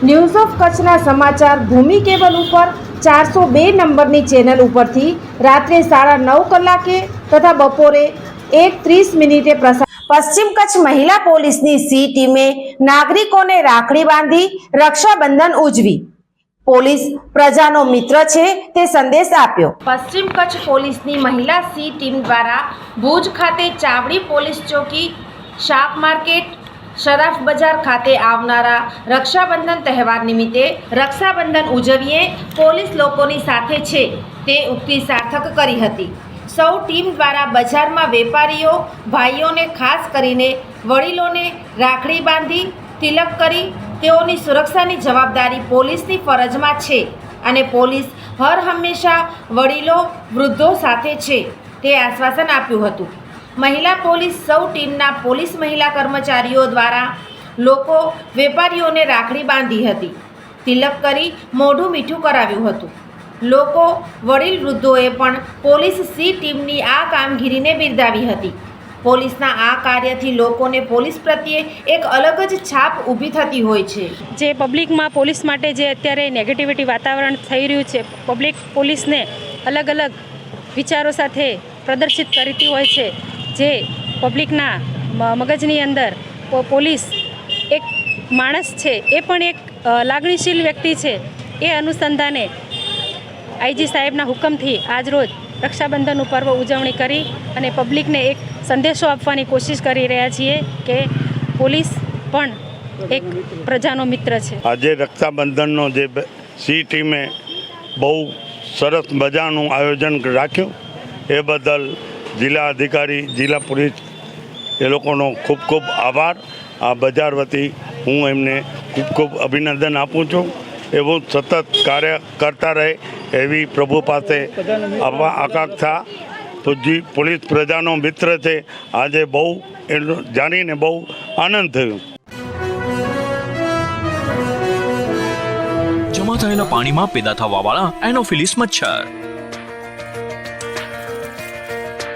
news of કચ્છના સમાચાર ભૂમિ cable ઉપર ચારસો બે નંબરની ચેનલ ઉપરથી રાત્રે સાડા નવ કલાકે તથા બપોરે એક ત્રીસ મિનિટે પ્રસાર પશ્ચિમ કચ્છ મહિલા પોલીસની સી ટીમે નાગરિકોને રાખડી બાંધી રક્ષાબંધન ઉજવી. પોલીસ પ્રજાનો મિત્ર છે તે સંદેશ આપ્યો. પશ્ચિમ કચ્છ પોલીસની મહિલા સી ટીમ દ્વારા ભુજ ખાતે ચાવડી પોલીસ ચોકી શાક માર્કેટ શરાફ બજાર ખાતે આવનારા રક્ષાબંધન તહેવાર નિમિત્તે રક્ષાબંધન ઉજવીએ પોલીસ લોકોની સાથે છે તે ઉક્તિ સાર્થક કરી હતી. સૌ ટીમ દ્વારા બજારમાં વેપારીઓ, ભાઈઓને ખાસ કરીને વડીલોને રાખડી બાંધી, તિલક કરી તેઓની સુરક્ષાની જવાબદારી પોલીસની ફરજમાં છે અને પોલીસ હર હંમેશા વડીલો, વૃદ્ધો સાથે છે તે આશ્વાસન આપ્યું હતું. મહિલા પોલીસ સૌ ટીમના પોલીસ મહિલા કર્મચારીઓ દ્વારા લોકો વેપારીઓને રાખડી બાંધી હતી. તિલક કરી મોઢું મીઠું કરાવ્યું હતું. લોકો વડીલ વૃદ્ધોએ પણ પોલીસ સી ટીમની આ કામગીરીને બિરદાવી હતી. પોલીસના આ કાર્યથી લોકોને પોલીસ પ્રત્યે એક અલગ જ છાપ ઊભી થતી હોય છે. જે પબ્લિકમાં પોલીસ માટે જે અત્યારે નેગેટિવિટી વાતાવરણ થઈ રહ્યું છે, પબ્લિક પોલીસને અલગ અલગ વિચારો સાથે પ્રદર્શિત કરતી હોય છે. જે પબ્લિકના મગજની અંદર પોલીસ એક માણસ છે, એ પણ એક લાગણીશીલ વ્યક્તિ છે, એ અનુસંધાને આઈજી સાહેબના હુકમથી આજરોજ રક્ષાબંધનનું પર્વ ઉજવણી કરી અને પબ્લિકને એક સંદેશો આપવાની કોશિશ કરી રહ્યા છીએ કે પોલીસ પણ એક પ્રજાનો મિત્ર છે. આજે રક્ષાબંધનનો જે સી ટીમે બહુ સરસ મજાનું આયોજન રાખ્યું. એ બદલ જિલ્લા અધિકારી, જિલ્લા પોલીસ, એ લોકોનો ખૂબ ખૂબ આભાર. આ બજાર વતી હું એમને ખૂબ ખૂબ અભિનંદન આપું છું. એવું સતત કાર્ય કરતા રહે એવી પ્રભુ પાસે આકાંક્ષા. પૂજી પોલીસ પ્રજાનો મિત્ર છે, આજે બહુ એનું જાણીને બહુ આનંદ થયો. જમા થયેલા પાણીમાં પેદા થવાવાળા એનોફિલિસ મચ્છર.